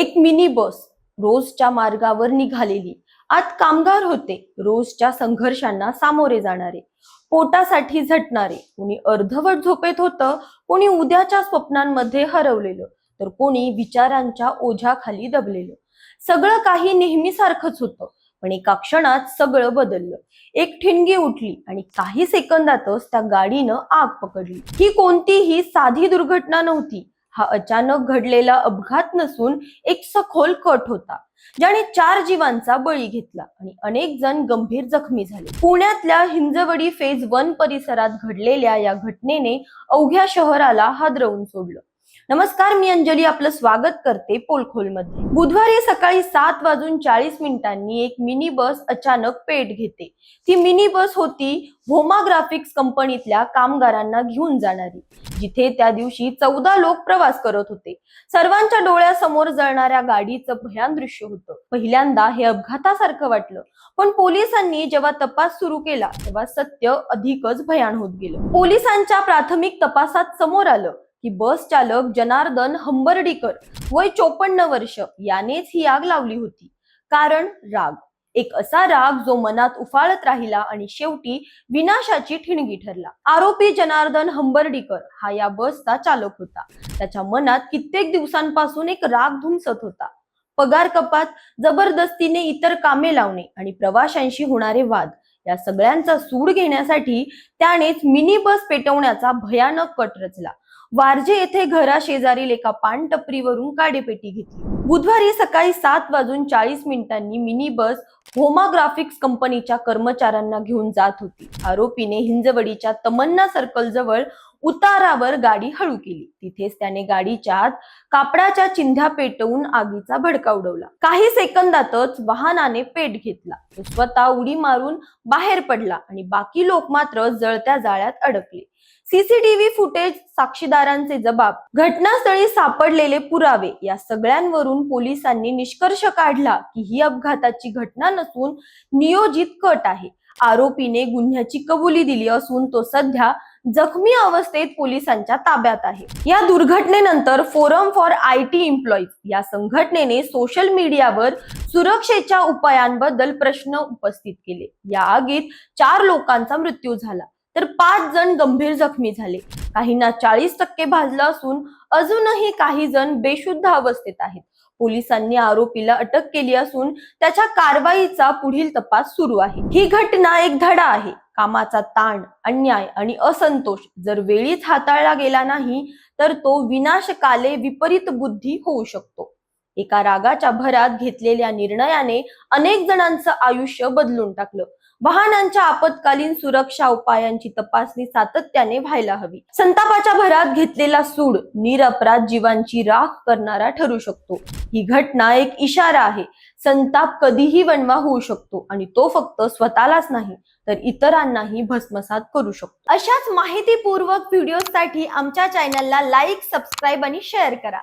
एक mini bus रोजच्या मार्गावर निघालेली. आत कामगार होते रोजच्या संघर्षांना सामोरे जाणारे पोटासाठी झटणारे. कोणी अर्धवट झोपेत होतं कोणी उद्याच्या स्वप्नांमध्ये हरवलेलं तर कोणी विचारांच्या ओझ्याखाली दबलेलं. सगळं काही नेहमीसारखंच होतं पण एका क्षणात सगळं बदललं. एक ठिणगी उठली आणि काही सेकंदातच त्या गाडीनं आग पकडली. ही कोणतीही साधी दुर्घटना नव्हती हा अचानक घडलेला अपघात नसून एक सखोल कट होता ज्याने चार जीवांचा बळी घेतला आणि अनेक जण गंभीर जखमी झाले. पुण्यातल्या हिंजवडी फेज वन परिसरात घडलेल्या या घटनेने अवघ्या शहराला हादरवून सोडलं. नमस्कार मी अंजली आपलं स्वागत करते पोलखोलमध्ये. बुधवारी सकाळी सात वाजून चाळीस मिनिटांनी एक मिनी बस अचानक पेट घेते. ती मिनी बस होती व्होमा ग्राफिक्स कंपनीतल्या कामगारांना घेऊन जाणारी जिथे त्या दिवशी चौदा लोक प्रवास करत होते. सर्वांच्या डोळ्यासमोर जळणाऱ्या गाडीचं भयान दृश्य होतं. पहिल्यांदा हे अपघातासारखं वाटलं पण पोलिसांनी जेव्हा तपास सुरू केला तेव्हा सत्य अधिकच भयान होत गेलं. पोलिसांच्या प्राथमिक तपासात समोर आलं की बस चालक जनार्दन हंबर्डीकर वय चोपन्न वर्ष यानेच ही आग लावली होती. कारण राग. एक असा राग जो मनात उफाळत राहिला आणि शेवटी विनाशाची ठिणगी ठरला. आरोपी जनार्दन हंबर्डीकर हा या बसचा चालक होता. त्याच्या मनात कित्येक दिवसांपासून एक राग धुमसत होता. पगार कपात जबरदस्तीने इतर कामे लावणे आणि प्रवाशांशी होणारे वाद या सगळ्यांचा सूड घेण्यासाठी त्यानेच मिनी बस पेटवण्याचा भयानक कट रचला. वारजे येथे घराशेजारील एका पानटपरीवरून काडेपेटी घेतली. बुधवारी सकाळी सात वाजून चाळीस मिनिटांनी मिनी बस होमा ग्राफिक्स कंपनीच्या कर्मचाऱ्यांना घेऊन जात होती. आरोपीने हिंजवडीच्या तमन्ना सर्कल जवळ उतारावर गाडी हळू केली. तिथेच त्याने गाडीच्या आत कापडाच्या चिंध्या पेटवून आगीचा भडका उडवला. काही सेकंदातच वाहनाने पेट घेतला. तो स्वतः उडी मारून बाहेर पडला आणि बाकी लोक मात्र जळत्या जाळ्यात अडकले. सीसीटीव्ही फुटेज साक्षीदारांचे जबाब घटनास्थळी सापडलेले पुरावे या सगळ्यांवरून पोलिसांनी निष्कर्ष काढला की ही अपघाताची घटना नसून नियोजित कट आहे. आरोपीने गुन्ह्याची कबुली दिली असून तो सध्या जखमी अवस्थेत पोलिसांच्या ताब्यात आहे. या दुर्घटनेनंतर forum for I T employees या संघटनेने सोशल मीडियावर सुरक्षेच्या उपायांबद्दल प्रश्न उपस्थित केले. या आगीत चार लोकांचा मृत्यू झाला. तर पाच जण गंभीर जखमी झाले. काहींना चाळीस टक्के भाजलं असून अजूनही काही जण बेशुद्ध अवस्थेत आहेत. पोलिसांनी आरोपीला अटक केली असून त्याच्या कारवाईचा पुढील तपास सुरू आहे. ही घटना एक धडा आहे. कामाचा ताण अन्याय आणि असंतोष जर वेळीच हाताळला गेला नाही तर तो विनाशकाले विपरीत बुद्धी होऊ शकतो. एका रागाच्या भरात घेतलेल्या निर्णयाने अनेक जणांचं आयुष्य बदलून टाकलं. वाहनांच्या आपत्कालीन सुरक्षा उपायांची तपासणी सातत्याने व्हायला हवी. संतापाच्या भरात घेतलेला सूड निरपराध जीवांची राख करणारा ठरू शकतो. ही घटना एक इशारा आहे. संताप कधीही वणवा होऊ शकतो आणि तो फक्त स्वतःलाच नाही तर इतरांनाही भस्मसात करू शकतो. अशाच माहितीपूर्वक व्हिडिओसाठी आमच्या चॅनलला लाईक सबस्क्राईब आणि शेअर करा.